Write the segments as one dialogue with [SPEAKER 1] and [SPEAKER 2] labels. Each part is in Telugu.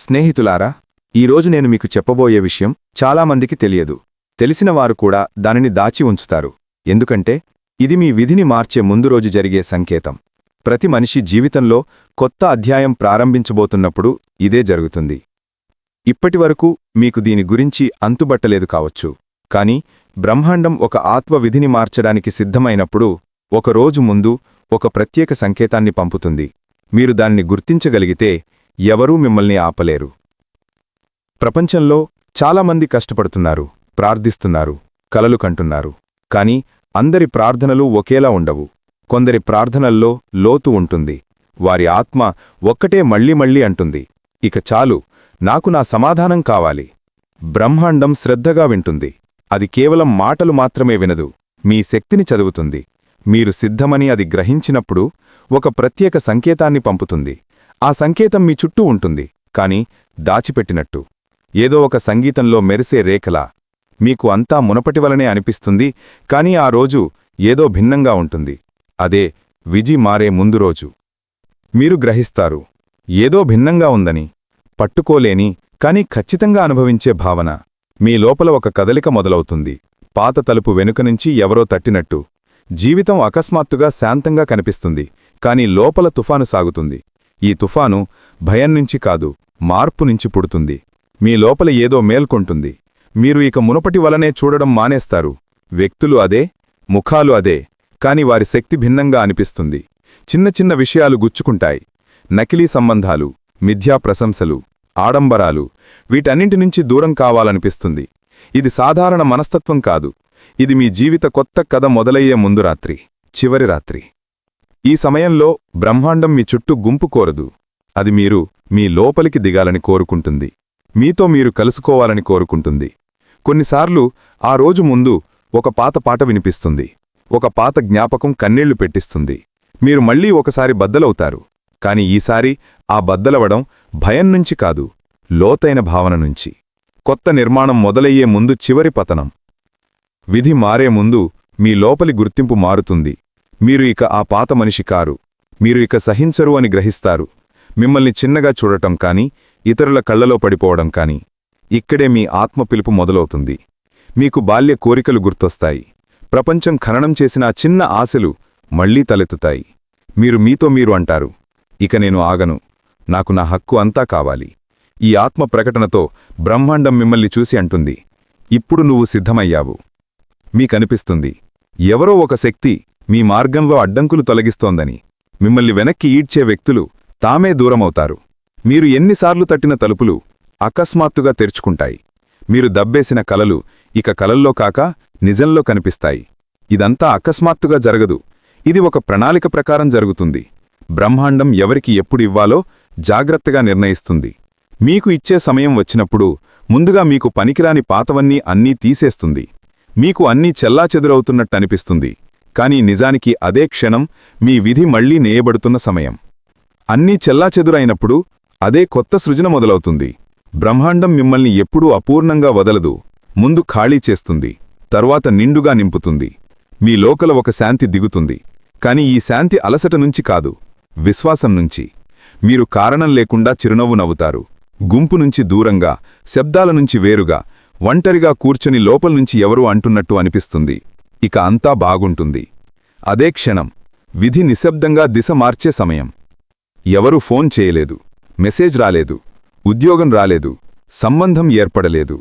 [SPEAKER 1] స్నేహితులారా ఈరోజు నేను మీకు చెప్పబోయే విషయం చాలామందికి తెలియదు. తెలిసిన వారు కూడా దానిని దాచి ఉంచుతారు. ఎందుకంటే ఇది మీ విధిని మార్చే ముందు రోజు జరిగే సంకేతం. ప్రతి మనిషి జీవితంలో కొత్త అధ్యాయం ప్రారంభించబోతున్నప్పుడు ఇదే జరుగుతుంది. ఇప్పటివరకు మీకు దీని గురించి అంతుబట్టలేదు కావచ్చు. కాని బ్రహ్మాండం ఒక ఆత్మ విధిని మార్చడానికి సిద్ధమైనప్పుడు ఒక రోజు ముందు ఒక ప్రత్యేక సంకేతాన్ని పంపుతుంది. మీరు దాన్ని గుర్తించగలిగితే ఎవరూ మిమ్మల్ని ఆపలేరు. ప్రపంచంలో చాలామంది కష్టపడుతున్నారు ప్రార్థిస్తున్నారు కలలు కంటున్నారు. కాని అందరి ప్రార్థనలు ఒకేలా ఉండవు. కొందరి ప్రార్థనల్లో లోతు ఉంటుంది. వారి ఆత్మ ఒక్కటే మళ్ళీ మళ్ళీ అంటుంది. ఇక చాలు నాకు నా సమాధానం కావాలి. బ్రహ్మాండం శ్రద్ధగా వింటుంది. అది కేవలం మాటలు మాత్రమే వినదు. మీ శక్తిని చదువుతుంది. మీరు సిద్ధమని అది గ్రహించినప్పుడు ఒక ప్రత్యేక సంకేతాన్ని పంపుతుంది. ఆ సంకేతం మీ చుట్టూ ఉంటుంది కాని దాచిపెట్టినట్టు. ఏదో ఒక సంగీతంలో మెరిసే రేఖలా మీకు అంతా మునపటివలనే అనిపిస్తుంది కాని ఆ రోజు ఏదో భిన్నంగా ఉంటుంది. అదే విజి మారే ముందు రోజు. మీరు గ్రహిస్తారు ఏదో భిన్నంగా ఉందని పట్టుకోలేని కాని ఖచ్చితంగా అనుభవించే భావన. మీ లోపల ఒక కదలిక మొదలవుతుంది పాత తలుపు వెనుకనుంచి ఎవరో తట్టినట్టు. జీవితం అకస్మాత్తుగా శాంతంగా కనిపిస్తుంది కాని లోపల తుఫాను సాగుతుంది. ఈ తుఫాను భయం నుంచి కాదు మార్పు నుంచి పుడుతుంది. మీ లోపల ఏదో మేల్కొంటుంది. మీరు ఇక మునుపటి వలనే చూడడం మానేస్తారు. వ్యక్తులు అదే ముఖాలు అదే కాని వారి శక్తి భిన్నంగా అనిపిస్తుంది. చిన్న చిన్న విషయాలు గుచ్చుకుంటాయి. నకిలీ సంబంధాలు మిథ్యా ప్రశంసలు ఆడంబరాలు వీటన్నింటి నుంచి దూరం కావాలనిపిస్తుంది. ఇది సాధారణ మనస్తత్వం కాదు. ఇది మీ జీవిత కొత్త కథ మొదలయ్యే ముందు రాత్రి చివరి రాత్రి. ఈ సమయంలో బ్రహ్మాండం మీ చుట్టూ గుంపు కోరదు. అది మీరు మీ లోపలికి దిగాలని కోరుకుంటుంది. మీతో మీరు కలుసుకోవాలని కోరుకుంటుంది. కొన్నిసార్లు ఆ రోజు ముందు ఒక పాత పాట వినిపిస్తుంది. ఒక పాత జ్ఞాపకం కన్నీళ్ళు పెట్టిస్తుంది. మీరు మళ్ళీ ఒకసారి బద్దలవుతారు. కాని ఈసారి ఆ బద్దలవడం భయం నుంచి కాదు లోతైన భావన నుంచి. కొత్త నిర్మాణం మొదలయ్యే ముందు చివరి పతనం. విధి మారే ముందు మీ లోపలి గుర్తింపు మారుతుంది. మీరు ఇక ఆ పాత మనిషి కారు. మీరు ఇక సహించరు అని గ్రహిస్తారు. మిమ్మల్ని చిన్నగా చూడటం కాని ఇతరుల కళ్ళలో పడిపోవడం కాని. ఇక్కడే మీ ఆత్మ పిలుపు మొదలవుతుంది. మీకు బాల్య కోరికలు గుర్తొస్తాయి. ప్రపంచం ఖననం చేసిన ఆ చిన్న ఆశలు మళ్ళీ తలెత్తుతాయి. మీరు మీతో మీరు అంటారు. ఇక నేను ఆగను. నాకు నా హక్కు అంతా కావాలి. ఈ ఆత్మ ప్రకటనతో బ్రహ్మాండం మిమ్మల్ని చూసి అంటుంది. ఇప్పుడు నువ్వు సిద్ధమయ్యావు. మీకనిపిస్తుంది. ఎవరో ఒక శక్తి మీ మార్గంలో అడ్డంకులు తొలగిస్తోందని. మిమ్మల్ని వెనక్కి ఈడ్చే వ్యక్తులు తామే దూరమవుతారు. మీరు ఎన్నిసార్లు తట్టిన తలుపులు అకస్మాత్తుగా తెరుచుకుంటాయి. మీరు దబ్బేసిన కలలు ఇక కలల్లో కాక నిజంలో కనిపిస్తాయి. ఇదంతా అకస్మాత్తుగా జరగదు. ఇది ఒక ప్రణాళిక ప్రకారం జరుగుతుంది. బ్రహ్మాండం ఎవరికి ఎప్పుడు ఇవ్వాలో జాగ్రత్తగా నిర్ణయిస్తుంది. మీకు ఇచ్చే సమయం వచ్చినప్పుడు ముందుగా మీకు పనికిరాని పాతవన్నీ అన్నీ తీసేస్తుంది. మీకు అన్నీ చెల్లాచెదురవుతున్నట్టనిపిస్తుంది. కాని నిజానికి అదే క్షణం మీ విధి మళ్ళీ నేయబడుతున్న సమయం. అన్నీ చెల్లాచెదురైనప్పుడు అదే కొత్త సృజన మొదలవుతుంది. బ్రహ్మాండం మిమ్మల్ని ఎప్పుడూ అపూర్ణంగా వదలదు. ముందు ఖాళీ చేస్తుంది. తరువాత నిండుగా నింపుతుంది. మీ లోకల ఒక శాంతి దిగుతుంది. కాని ఈ శాంతి అలసట నుంచి కాదు విశ్వాసం నుంచి. మీరు కారణం లేకుండా చిరునవ్వు నవ్వుతారు. గుంపు నుంచి దూరంగా శబ్దాల నుంచి వేరుగా ఒంటరిగా కూర్చొని లోపల్నుంచి ఎవరూ అంటున్నట్టు అనిపిస్తుంది. ఇక అంతా బాగుంటుంది. అదే క్షణం విధి నిశ్శబ్దంగా దిశ మార్చే సమయం. ఎవరూ ఫోన్ చేయలేదు మెసేజ్ రాలేదు ఉద్యోగం రాలేదు సంబంధం ఏర్పడలేదు.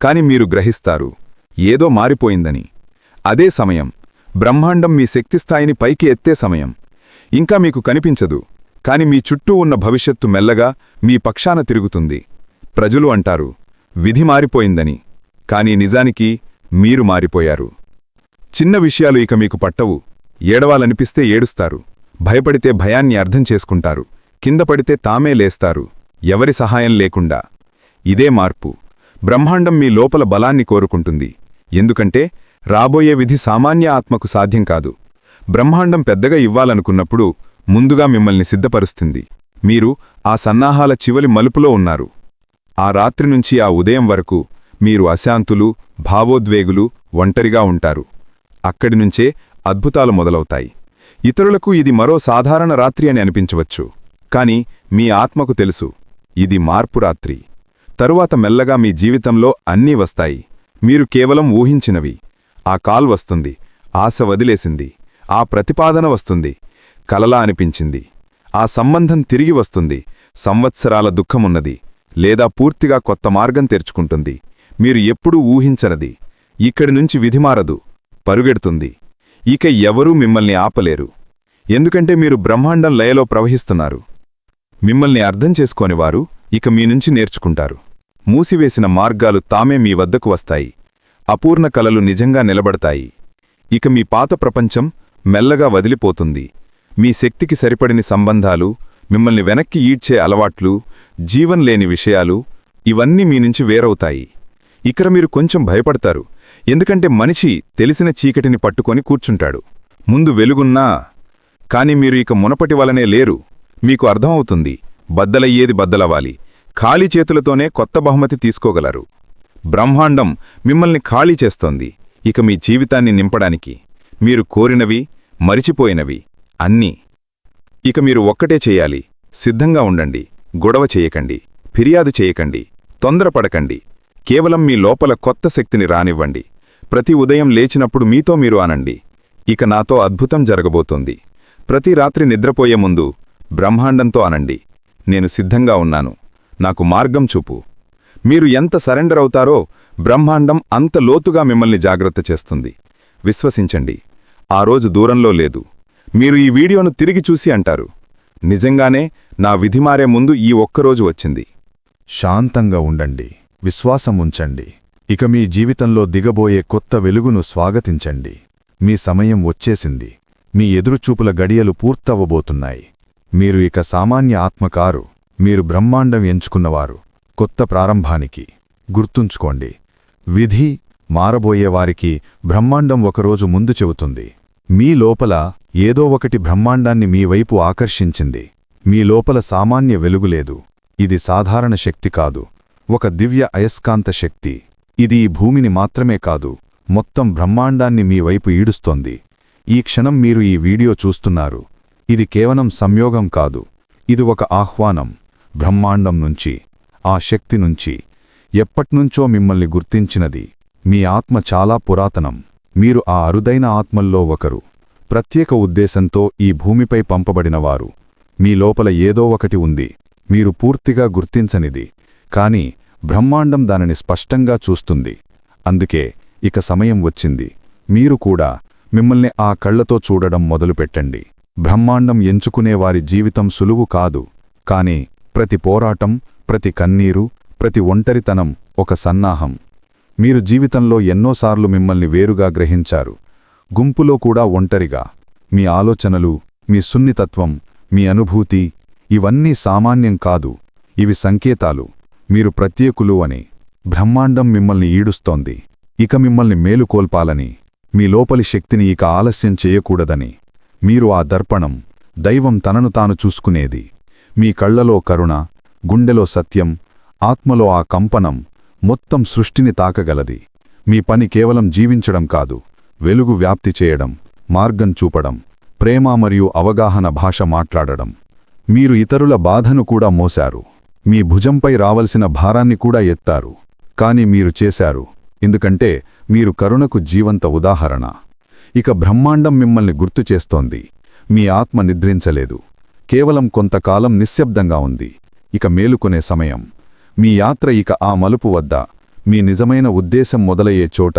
[SPEAKER 1] కాని మీరు గ్రహిస్తారు ఏదో మారిపోయిందని. అదే సమయం బ్రహ్మాండం మీ శక్తిస్థాయిని పైకి ఎత్తే సమయం. ఇంకా మీకు కనిపించదు కాని మీ చుట్టూ ఉన్న భవిష్యత్తు మెల్లగా మీ పక్షాన తిరుగుతుంది. ప్రజలు అంటారు విధి మారిపోయిందని. కాని నిజానికి మీరు మారిపోయారు. చిన్న విషయాలు ఇక మీకు పట్టవు. ఏడవాలనిపిస్తే ఏడుస్తారు. భయపడితే భయాన్ని అర్థం చేసుకుంటారు. కింద పడితే తామే లేస్తారు. ఎవరి సహాయం లేకుండా. ఇదే మార్పు. బ్రహ్మాండం మీ లోపల బలాన్ని కోరుకుంటుంది. ఎందుకంటే రాబోయే విధి సామాన్య ఆత్మకు సాధ్యం కాదు. బ్రహ్మాండం పెద్దగా ఇవ్వాలనుకున్నప్పుడు ముందుగా మిమ్మల్ని సిద్ధపరుస్తుంది. మీరు ఆ సన్నాహాల చివలి మలుపులో ఉన్నారు. ఆ రాత్రి నుంచి ఆ ఉదయం వరకు మీరు అశాంతులు భావోద్వేగులు ఒంటరిగా ఉంటారు. అక్కడి నుంచే అద్భుతాలు మొదలవుతాయి. ఇతరులకు ఇది మరో సాధారణ రాత్రి అని అనిపించవచ్చు. కాని మీ ఆత్మకు తెలుసు ఇది మార్పు రాత్రి. తరువాత మెల్లగా మీ జీవితంలో అన్నీ వస్తాయి. మీరు కేవలం ఊహించినవి. ఆ కాల్ వస్తుంది ఆశ వదిలేసింది ఆ ప్రతిపాదన వస్తుంది కలలా అనిపించింది. ఆ సంబంధం తిరిగి వస్తుంది సంవత్సరాల దుఃఖమున్నది లేదా పూర్తిగా కొత్త మార్గం తెరుచుకుంటుంది. మీరు ఎప్పుడూ ఊహించనది ఇక్కడి నుంచి విధిమారదు పరుగెడుతుంది. ఇక ఎవరూ మిమ్మల్ని ఆపలేరు. ఎందుకంటే మీరు బ్రహ్మాండం లయలో ప్రవహిస్తున్నారు. మిమ్మల్ని అర్థం చేసుకోనివారు ఇక మీ నుంచి నేర్చుకుంటారు. మూసివేసిన మార్గాలు తామే మీ వద్దకు వస్తాయి. అపూర్ణ కలలు నిజంగా నిలబడతాయి. ఇక మీ పాత ప్రపంచం మెల్లగా వదిలిపోతుంది. మీ శక్తికి సరిపడిని సంబంధాలు మిమ్మల్ని వెనక్కి ఈడ్చే అలవాట్లు జీవం లేని విషయాలు ఇవన్నీ మీ నుంచి వేరవుతాయి. ఇక్కడ మీరు కొంచెం భయపడతారు. ఎందుకంటే మనిషి తెలిసిన చీకటిని పట్టుకొని కూర్చుంటాడు. ముందు వెలుగున్నా కాని మీరు ఇక మునపటి వలనే లేరు. మీకు అర్థమవుతుంది. బద్దలయ్యేది బద్దలవాలి ఖాళీ చేతులతోనే కొత్త బహుమతి తీసుకోగలరు. బ్రహ్మాండం మిమ్మల్ని ఖాళీ చేస్తోంది. ఇక మీ జీవితాన్ని నింపడానికి. మీరు కోరినవి మరిచిపోయినవి. అన్నీ. ఇక మీరు ఒక్కటే చేయాలి. సిద్ధంగా ఉండండి. గొడవ చేయకండి. ఫిర్యాదు చేయకండి. తొందరపడకండి. కేవలం మీ లోపల కొత్త శక్తిని రానివ్వండి. ప్రతి ఉదయం లేచినప్పుడు మీతో మీరు అనండి. ఇక నాతో అద్భుతం జరగబోతోంది. ప్రతి రాత్రి నిద్రపోయే ముందు బ్రహ్మాండంతో అనండి. నేను సిద్ధంగా ఉన్నాను. నాకు మార్గం చూపు. మీరు ఎంత సరెండర్ అవుతారో బ్రహ్మాండం అంత లోతుగా మిమ్మల్ని జాగ్రత్త చేస్తుంది. విశ్వసించండి. ఆ రోజు దూరంలో లేదు. మీరు ఈ వీడియోను తిరిగి చూసి అంటారు. నిజంగానే నా విధి మారే ముందు ఈ ఒక్కరోజు వచ్చింది.
[SPEAKER 2] శాంతంగా ఉండండి. విశ్వాసం ఉంచండి ఇక మీ జీవితంలో దిగబోయే కొత్త వెలుగును స్వాగతించండి. మీ సమయం వచ్చేసింది. మీ ఎదురుచూపుల గడియలు పూర్తవ్వబోతున్నాయి. మీరు ఇక సామాన్య ఆత్మకారు. మీరు బ్రహ్మాండం ఎంచుకున్నవారు. కొత్త ప్రారంభానికి గుర్తుంచుకోండి. విధి మారబోయేవారికి బ్రహ్మాండం ఒకరోజు ముందు చెబుతుంది. మీ లోపల ఏదో ఒకటి బ్రహ్మాండాన్ని మీ వైపు ఆకర్షించింది. మీ లోపల సామాన్య వెలుగులేదు ఇది సాధారణ శక్తి కాదు. ఒక దివ్య అయస్కాంత శక్తి. ఇది ఈ భూమిని మాత్రమే కాదు మొత్తం బ్రహ్మాండాన్ని మీ వైపు ఈడుస్తోంది. ఈ క్షణం మీరు ఈ వీడియో చూస్తున్నారు. ఇది కేవలం సంయోగం కాదు. ఇది ఒక ఆహ్వానం బ్రహ్మాండం నుంచి ఆ శక్తి నుంచి. ఎప్పట్నుంచో మిమ్మల్ని గుర్తించినది. మీ ఆత్మ చాలా పురాతనం. మీరు ఆ అరుదైన ఆత్మల్లో ఒకరు. ప్రత్యేక ఉద్దేశంతో ఈ భూమిపై పంపబడినవారు మీ లోపల ఏదో ఒకటి ఉంది. మీరు పూర్తిగా గుర్తించనిది. కాని బ్రహ్మాండం దానిని స్పష్టంగా చూస్తుంది. అందుకే ఇక సమయం వచ్చింది. మీరు కూడా మిమ్మల్ని ఆ కళ్ళతో చూడడం మొదలుపెట్టండి. బ్రహ్మాండం ఎంచుకునే వారి జీవితం సులువు కాదు. కాని ప్రతి పోరాటం ప్రతి కన్నీరు ప్రతి ఒంటరితనం ఒక సన్నాహం. మీరు జీవితంలో ఎన్నోసార్లు మిమ్మల్ని వేరుగా గ్రహించారు. గుంపులో కూడా ఒంటరిగా. మీ ఆలోచనలు మీ సున్నితత్వం మీ అనుభూతి ఇవన్నీ సామాన్యం కాదు. ఇవి సంకేతాలు. మీరు ప్రత్యేకులు అని. బ్రహ్మాండం మిమ్మల్ని ఈడుస్తోంది. ఇక మిమ్మల్ని మేలుకోల్పాలని మీ లోపలి శక్తిని ఇక ఆలస్యం చేయకూడదని. మీరు ఆ దర్పణం దైవం తనను తాను చూసుకునేది. మీ కళ్ళలో కరుణ గుండెలో సత్యం ఆత్మలో ఆ కంపనం మొత్తం సృష్టిని తాకగలది. మీ పని కేవలం జీవించడం కాదు వెలుగు వ్యాప్తి చేయడం మార్గం చూపడం ప్రేమ మరియు అవగాహన భాష మాట్లాడడం. మీరు ఇతరుల బాధను కూడా మోశారు. మీ భుజంపై రావలసిన భారాన్ని కూడా ఎత్తారు. కాని మీరు చేశారు. ఎందుకంటే మీరు కరుణకు జీవంత ఉదాహరణ. ఇక బ్రహ్మాండం మిమ్మల్ని గుర్తు చేస్తోంది. మీ ఆత్మ నిద్రించలేదు. కేవలం కొంతకాలం నిశ్శబ్దంగా ఉంది. ఇక మేలుకునే సమయం. మీ యాత్ర ఇక ఆ మలుపు వద్ద. మీ నిజమైన ఉద్దేశం మొదలయ్యే చోట.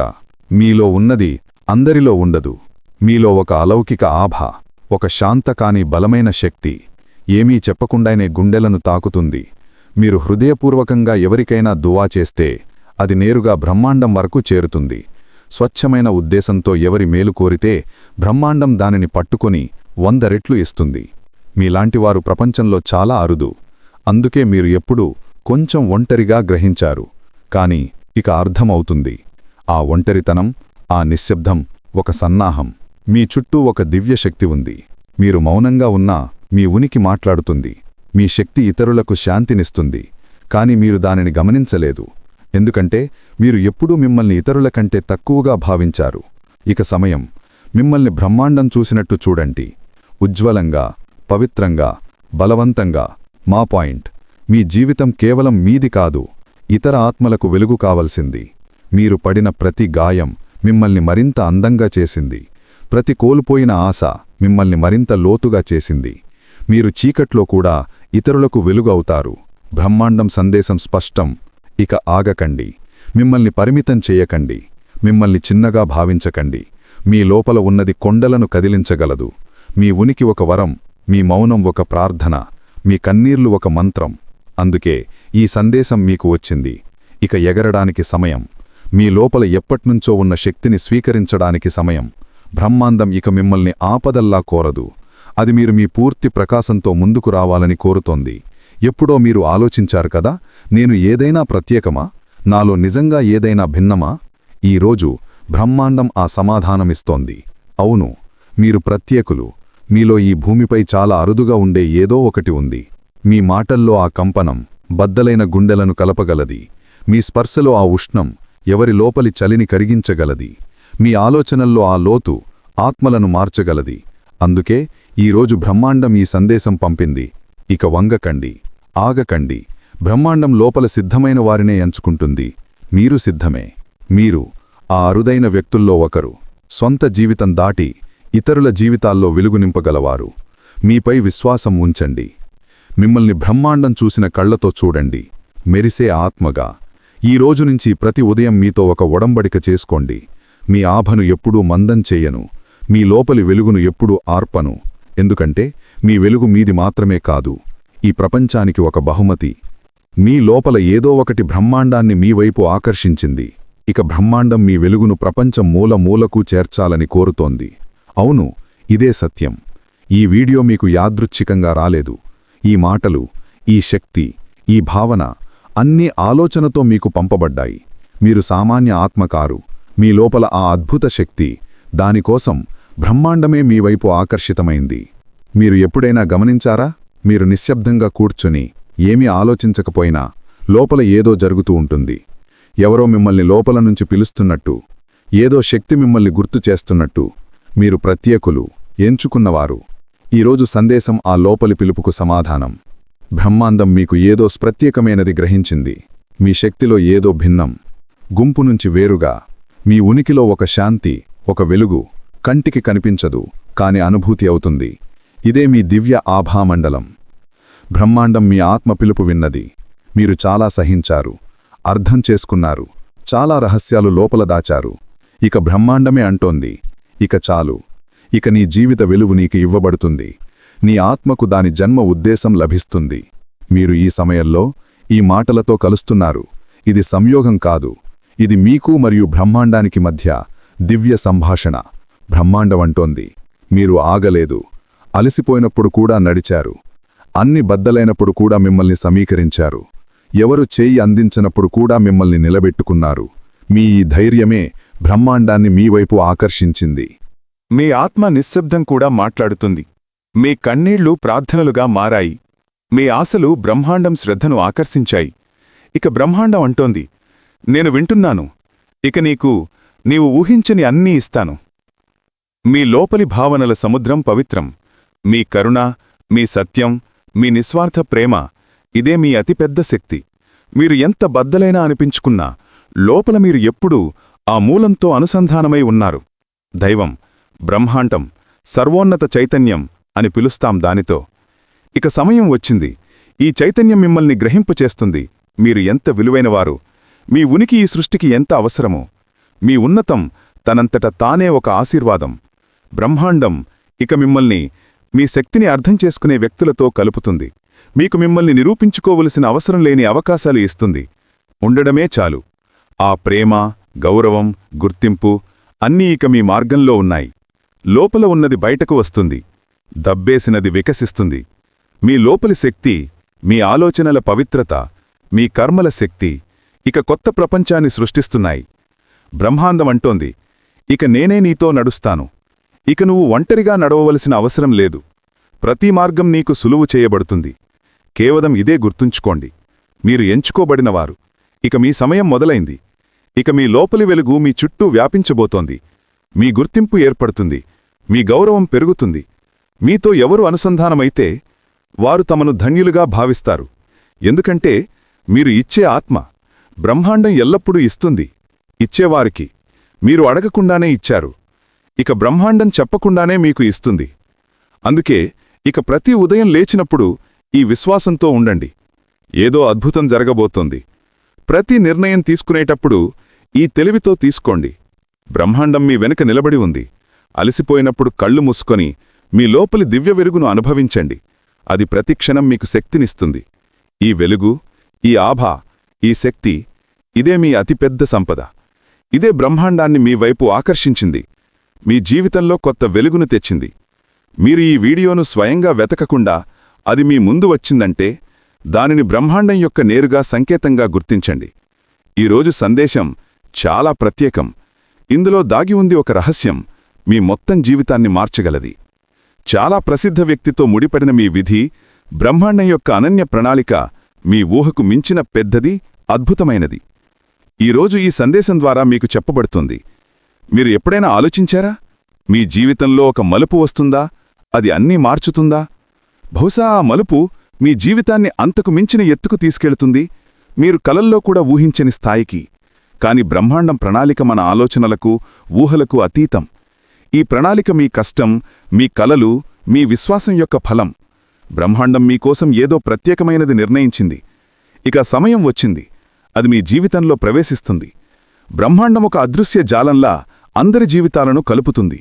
[SPEAKER 2] మీలో ఉన్నది అందరిలో ఉండదు. మీలో ఒక అలౌకిక ఆభ. ఒక శాంతకాని బలమైన శక్తి. ఏమీ చెప్పకుండానే గుండెలను తాకుతుంది. మీరు హృదయపూర్వకంగా ఎవరికైనా దువా చేస్తే అది నేరుగా బ్రహ్మాండం వరకు చేరుతుంది. స్వచ్ఛమైన ఉద్దేశంతో ఎవరి మేలు కోరితే బ్రహ్మాండం దానిని పట్టుకొని వంద రెట్లు ఇస్తుంది. మీలాంటివారు ప్రపంచంలో చాలా అరుదు. అందుకే మీరు ఎప్పుడూ కొంచెం ఒంటరిగా గ్రహించారు. కాని ఇక అర్థమవుతుంది. ఆ ఒంటరితనం ఆ నిశ్శబ్దం ఒక సన్నాహం. మీ చుట్టూ ఒక దివ్యశక్తి ఉంది. మీరు మౌనంగా ఉన్నా మీ ఉనికి మాట్లాడుతుంది. మీ శక్తి ఇతరులకు శాంతినిస్తుంది కాని మీరు దానిని గమనించలేదు. ఎందుకంటే మీరు ఎప్పుడూ మిమ్మల్ని ఇతరుల కంటే తక్కువగా భావించారు. ఇక సమయం. మిమ్మల్ని బ్రహ్మాండం చూసినట్టు చూడండి. ఉజ్వలంగా పవిత్రంగా బలవంతంగా. మా పాయింట్. మీ జీవితం కేవలం మీది కాదు ఇతర ఆత్మలకు వెలుగు కావలసింది. మీరు పడిన ప్రతి గాయం మిమ్మల్ని మరింత అందంగా చేసింది. ప్రతి కోల్పోయిన ఆశ మిమ్మల్ని మరింత లోతుగా చేసింది. మీరు చీకట్లో కూడా ఇతరులకు వెలుగు అవుతారు బ్రహ్మాండం సందేశం స్పష్టం. ఇక ఆగకండి. మిమ్మల్ని పరిమితం చేయకండి. మిమ్మల్ని చిన్నగా భావించకండి. మీ లోపల ఉన్నది కొండలను కదిలించగలదు. మీ ఉనికి ఒక వరం మీ మౌనం ఒక ప్రార్థన మీ కన్నీర్లు ఒక మంత్రం. అందుకే ఈ సందేశం మీకు వచ్చింది. ఇక ఎగరడానికి సమయం. మీ లోపల ఎప్పట్నుంచో ఉన్న శక్తిని స్వీకరించడానికి సమయం. బ్రహ్మాండం ఇక మిమ్మల్ని ఆపదల్లా కోరదు. అది మీరు మీ పూర్తి ప్రకాశంతో ముందుకు రావాలని కోరుతోంది. ఎప్పుడో మీరు ఆలోచించారు కదా? నేను ఏదైనా ప్రత్యేకమా? నాలో నిజంగా ఏదైనా భిన్నమా? ఈరోజు బ్రహ్మాండం ఆ సమాధానమిస్తోంది. అవును మీరు ప్రత్యేకులు. మీలో ఈ భూమిపై చాలా అరుదుగా ఉండే ఏదో ఒకటి ఉంది. మీ మాటల్లో ఆ కంపనం బద్దలైన గుండెలను కలపగలది. మీ స్పర్శలో ఆ ఉష్ణం ఎవరి లోపలి చలిని కరిగించగలది. మీ ఆలోచనల్లో ఆ లోతు ఆత్మలను మార్చగలది. అందుకే ఈరోజు బ్రహ్మాండం ఈ సందేశం పంపింది. ఇక వంగకండి. ఆగకండి. బ్రహ్మాండం లోపల సిద్ధమైన వారినే ఎంచుకుంటుంది. మీరు సిద్ధమే. మీరు ఆ అరుదైన వ్యక్తుల్లో ఒకరు. సొంత జీవితం దాటి ఇతరుల జీవితాల్లో వెలుగు నింపగలవారు. మీపై విశ్వాసం ఉంచండి. మిమ్మల్ని బ్రహ్మాండం చూసిన కళ్ళతో చూడండి. మెరిసే ఆత్మగా. ఈ రోజు నుంచి ప్రతి ఉదయం మీతో ఒక ఒడంబడిక చేసుకోండి. మీ ఆభను ఎప్పుడూ మందం చేయను. మీ లోపలి వెలుగును ఎప్పుడూ ఆర్పను. ఎందుకంటే మీ వెలుగు మీది మాత్రమే కాదు ఈ ప్రపంచానికి ఒక బహుమతి. మీ లోపల ఏదో ఒకటి బ్రహ్మాండాన్ని మీ వైపు ఆకర్షించింది. ఇక బ్రహ్మాండం మీ వెలుగును ప్రపంచం మూల మూలకు చేర్చాలని కోరుతోంది. అవును ఇదే సత్యం. ఈ వీడియో మీకు యాదృచ్ఛికంగా రాలేదు. ఈ మాటలు ఈ శక్తి ఈ భావన అన్ని ఆలోచనతో మీకు పంపబడ్డాయి. మీరు సామాన్య ఆత్మకారు. మీ లోపల ఆ అద్భుత శక్తి దానికోసం బ్రహ్మాండమే మీ వైపు ఆకర్షితమైంది. మీరు ఎప్పుడైనా గమనించారా? మీరు నిశ్శబ్దంగా కూర్చుని ఏమీ ఆలోచించకపోయినా లోపల ఏదో జరుగుతూ ఉంటుంది. ఎవరో మిమ్మల్ని లోపల నుంచి పిలుస్తున్నట్టు ఏదో శక్తి మిమ్మల్ని గుర్తు చేస్తున్నట్టు మీరు ప్రత్యేకులు ఎంచుకున్నవారు. ఈరోజు సందేశం ఆ లోపలి పిలుపుకు సమాధానం. బ్రహ్మాండం మీకు ఏదో ప్రత్యేకమైనది గ్రహించింది. మీ శక్తిలో ఏదో భిన్నం. గుంపు నుంచి వేరుగా మీ ఉనికిలో ఒక శాంతి ఒక వెలుగు కంటికి కనిపించదు కాని అనుభూతి అవుతుంది. ఇదే మీ దివ్య ఆభామండలం. బ్రహ్మాండం మీ ఆత్మ పిలుపు విన్నది. మీరు చాలా సహించారు. అర్థం చేసుకున్నారు. చాలా రహస్యాలు లోపల దాచారు. ఇక బ్రహ్మాండమే అంటోంది. ఇక చాలు. ఇక నీ జీవిత వెలుగు నీకు ఇవ్వబడుతుంది. నీ ఆత్మకు దాని జన్మ ఉద్దేశం లభిస్తుంది. మీరు ఈ సమయంలో ఈ మాటలతో కలుస్తున్నారు. ఇది సంయోగం కాదు. ఇది మీకు మరియు బ్రహ్మాండానికి మధ్య దివ్య సంభాషణ. బ్రహ్మాండమంటోంది. మీరు ఆగలేదు. అలసిపోయినప్పుడు కూడా నడిచారు. అన్ని బద్దలైనప్పుడు కూడా మిమ్మల్ని సమీకరించారు. ఎవరు చేయి అందించినప్పుడు కూడా మిమ్మల్ని నిలబెట్టుకున్నారు. మీ ఈ ధైర్యమే బ్రహ్మాండాన్ని మీ వైపు ఆకర్షించింది.
[SPEAKER 1] మీ ఆత్మ నిశ్శబ్దం కూడా మాట్లాడుతుంది. మీ కన్నీళ్ళు ప్రార్థనలుగా మారాయి. మీ ఆశలు బ్రహ్మాండం శ్రద్ధను ఆకర్షించాయి. ఇక బ్రహ్మాండం అంటోంది. నేను వింటున్నాను. ఇక నీకు నీవు ఊహించని అన్నీ ఇస్తాను. మీ లోపలి భావనల సముద్రం పవిత్రం. మీ కరుణ మీ సత్యం మీ నిస్వార్థ ప్రేమ ఇదే మీ అతిపెద్ద శక్తి. మీరు ఎంత బద్దలైనా అనిపించుకున్నా లోపల మీరు ఎప్పుడూ ఆ మూలంతో అనుసంధానమై ఉన్నారు. దైవం బ్రహ్మాండం సర్వోన్నత చైతన్యం అని పిలుస్తాం దానితో. ఇక సమయం వచ్చింది. ఈ చైతన్యం మిమ్మల్ని గ్రహింపచేస్తుంది మీరు ఎంత విలువైనవారు. మీ ఉనికి ఈ సృష్టికి ఎంత అవసరమో. మీ ఉన్నతం తనంతట తానే ఒక ఆశీర్వాదం. బ్రహ్మాండం ఇక మిమ్మల్ని మీ శక్తిని అర్థం చేసుకునే వ్యక్తులతో కలుపుతుంది. మీకు మిమ్మల్ని నిరూపించుకోవలసిన అవసరం లేని అవకాశాలు ఇస్తుంది. ఉండడమే చాలు. ఆ ప్రేమ గౌరవం గుర్తింపు అన్నీ ఇక మీ మార్గంలో ఉన్నాయి. లోపల ఉన్నది బయటకు వస్తుంది. దబ్బేసినది వికసిస్తుంది. మీ లోపలి శక్తి మీ ఆలోచనల పవిత్రత మీ కర్మల శక్తి ఇక కొత్త ప్రపంచాన్ని సృష్టిస్తున్నాయి. బ్రహ్మాందం అంటోంది. ఇక నేనే నీతో నడుస్తాను. ఇక నువ్వు ఒంటరిగా నడవవలసిన అవసరం లేదు. ప్రతి మార్గం నీకు సులువు చేయబడుతుంది. కేవలం ఇదే గుర్తుంచుకోండి. మీరు ఎంచుకోబడినవారు ఇక మీ సమయం మొదలైంది. ఇక మీ లోపలి వెలుగు మీ చుట్టూ వ్యాపించబోతోంది. మీ గుర్తింపు ఏర్పడుతుంది. మీ గౌరవం పెరుగుతుంది. మీతో ఎవరు అనుసంధానమైతే వారు తమను ధన్యులుగా భావిస్తారు.
[SPEAKER 3] ఎందుకంటే మీరు ఇచ్చే ఆత్మ బ్రహ్మాండం ఎల్లప్పుడూ ఇస్తుంది. ఇచ్చేవారికి. మీరు అడగకుండానే ఇచ్చారు. ఇక బ్రహ్మాండం చెప్పకుండానే మీకు ఇస్తుంది. అందుకే ఇక ప్రతి ఉదయం లేచినప్పుడు ఈ విశ్వాసంతో ఉండండి. ఏదో అద్భుతం జరగబోతోంది. ప్రతి నిర్ణయం తీసుకునేటప్పుడు ఈ తెలివితో తీసుకోండి. బ్రహ్మాండం మీ వెనుక నిలబడి ఉంది. అలసిపోయినప్పుడు కళ్ళు మూసుకొని మీ లోపలి దివ్య వెలుగును అనుభవించండి. అది ప్రతిక్షణం మీకు శక్తినిస్తుంది. ఈ వెలుగు ఈ ఆభ ఈ శక్తి ఇదే మీ అతిపెద్ద సంపద. ఇదే బ్రహ్మాండాన్ని మీ వైపు ఆకర్షించింది. మీ జీవితంలో కొత్త వెలుగును తెచ్చింది. మీరు ఈ వీడియోను స్వయంగా వెతకకుండా అది మీ ముందు వచ్చిందంటే దానిని బ్రహ్మాండం యొక్క నేరుగా సంకేతంగా గుర్తించండి. ఈరోజు సందేశం చాలా ప్రత్యేకం. ఇందులో దాగి ఉంది ఒక రహస్యం మీ మొత్తం జీవితాన్ని మార్చగలది. చాలా ప్రసిద్ధ వ్యక్తితో ముడిపడిన మీ విధి బ్రహ్మాండం యొక్క అనన్య ప్రణాళిక మీ ఊహకు మించిన పెద్దది అద్భుతమైనది. ఈరోజు ఈ సందేశం ద్వారా మీకు చెప్పబడుతుంది. మీరు ఎప్పుడైనా ఆలోచించారా? మీ జీవితంలో ఒక మలుపు వస్తుందా? అది అన్నీ మార్చుతుందా? బహుశా ఆ మలుపు మీ జీవితాన్ని అంతకు మించిన ఎత్తుకు తీసుకెళ్తుంది. మీరు కలల్లో కూడా ఊహించని స్థాయికి. కాని బ్రహ్మాండం ప్రణాళిక మన ఆలోచనలకు ఊహలకు అతీతం. ఈ ప్రణాళిక మీ కష్టం మీ కలలు మీ విశ్వాసం యొక్క ఫలం. బ్రహ్మాండం మీకోసం ఏదో ప్రత్యేకమైనది నిర్ణయించింది. ఇక సమయం వచ్చింది. అది మీ జీవితంలో ప్రవేశిస్తుంది. బ్రహ్మాండం ఒక అదృశ్య జాలంలా అందరి జీవితాలను కలుపుతుంది.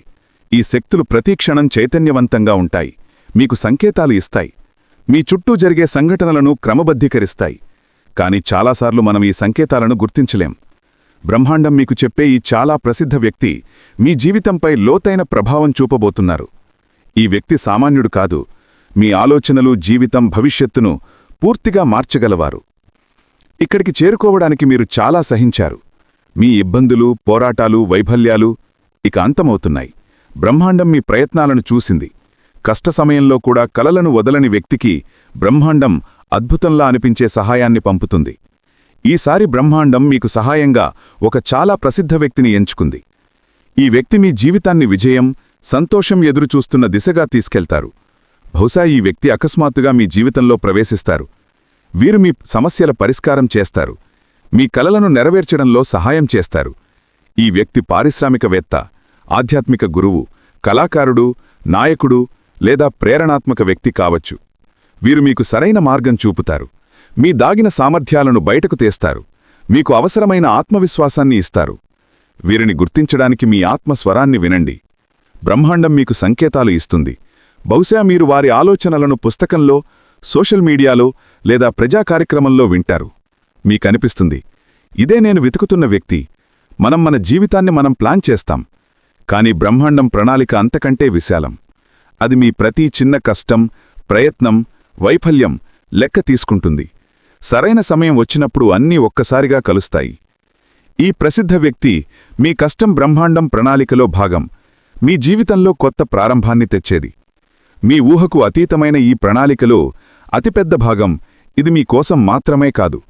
[SPEAKER 3] ఈ శక్తులు ప్రతిక్షణం చైతన్యవంతంగా ఉంటాయి. మీకు సంకేతాలు ఇస్తాయి. మీ చుట్టూ జరిగే సంఘటనలను క్రమబద్ధీకరిస్తాయి. కాని చాలాసార్లు మనం ఈ సంకేతాలను గుర్తించలేం. బ్రహ్మాండం మీకు చెప్పే ఈ చాలా ప్రసిద్ధ వ్యక్తి మీ జీవితంపై లోతైన ప్రభావం చూపబోతున్నారు. ఈ వ్యక్తి సామాన్యుడు కాదు. మీ ఆలోచనలు జీవితం భవిష్యత్తును పూర్తిగా మార్చగలవారు. ఇక్కడికి చేరుకోవడానికి మీరు చాలా సహించారు. మీ ఇబ్బందులు పోరాటాలు వైఫల్యాలు ఇక అంతమవుతున్నాయి. బ్రహ్మాండం మీ ప్రయత్నాలను చూసింది. కష్ట సమయంలో కూడా కలలను వదలని వ్యక్తికి బ్రహ్మాండం అద్భుతంలా అనిపించే సహాయాన్ని పంపుతుంది. ఈసారి బ్రహ్మాండం మీకు సహాయంగా ఒక చాలా ప్రసిద్ధ వ్యక్తిని ఎంచుకుంది. ఈ వ్యక్తి మీ జీవితాన్ని విజయం సంతోషం ఎదురుచూస్తున్న దిశగా తీసుకెళ్తారు. బహుశా ఈ వ్యక్తి అకస్మాత్తుగా మీ జీవితంలో ప్రవేశిస్తారు. వీరు మీ సమస్యల పరిష్కారం చేస్తారు. మీ కలలను నెరవేర్చడంలో సహాయం చేస్తారు. ఈ వ్యక్తి పారిశ్రామికవేత్త ఆధ్యాత్మిక గురువు కళాకారుడు నాయకుడు లేదా ప్రేరణాత్మక వ్యక్తి కావచ్చు. వీరు మీకు సరైన మార్గం చూపుతారు. మీ దాగిన సామర్థ్యాలను బయటకు తీస్తారు. మీకు అవసరమైన ఆత్మవిశ్వాసాన్ని ఇస్తారు. వీరిని గుర్తించడానికి మీ ఆత్మస్వరాన్ని వినండి. బ్రహ్మాండం మీకు సంకేతాలు ఇస్తుంది. బహుశా మీరు వారి ఆలోచనలను పుస్తకంలో సోషల్ మీడియాలో లేదా ప్రజా కార్యక్రమంలో వింటారు. మీకనిపిస్తుంది. ఇదే నేను వెతుకుతున్న వ్యక్తి. మనం మన జీవితాన్ని మనం ప్లాన్ చేస్తాం. కాని బ్రహ్మాండం ప్రణాళిక అంతకంటే విశాలం. అది మీ ప్రతి చిన్న కష్టం ప్రయత్నం వైఫల్యం లెక్క తీసుకుంటుంది. సరైన సమయం వచ్చినప్పుడు అన్నీ ఒక్కసారిగా కలుస్తాయి. ఈ ప్రసిద్ధ వ్యక్తి మీ కష్టం బ్రహ్మాండం ప్రణాళికలో భాగం. మీ జీవితంలో కొత్త ప్రారంభాన్ని తెచ్చేది. మీ ఊహకు అతీతమైన ఈ ప్రణాళికలో అతిపెద్ద భాగం. ఇది మీకోసం మాత్రమే కాదు.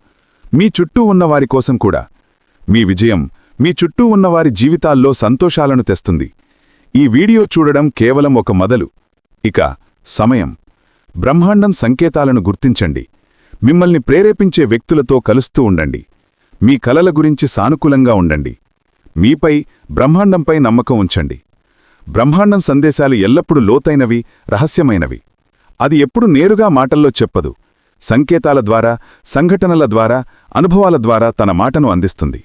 [SPEAKER 3] మీ చుట్టూ ఉన్నవారి కోసం కూడా. మీ విజయం మీ చుట్టూ ఉన్నవారి జీవితాల్లో సంతోషాలను తెస్తుంది. ఈ వీడియో చూడడం కేవలం ఒక మొదలు. ఇక సమయం. బ్రహ్మాండం సంకేతాలను గుర్తించండి. మిమ్మల్ని ప్రేరేపించే వ్యక్తులతో కలుస్తూ ఉండండి. మీ కలల గురించి సానుకూలంగా ఉండండి. మీపై బ్రహ్మాండంపై నమ్మకం ఉంచండి. బ్రహ్మాండం సందేశాలు ఎల్లప్పుడూ లోతైనవి రహస్యమైనవి. అది ఎప్పుడు నేరుగా మాటల్లో చెప్పదు. సంకేతాల ద్వారా సంఘటనల ద్వారా అనుభవాల ద్వారా తన మాటను అందిస్తుంది.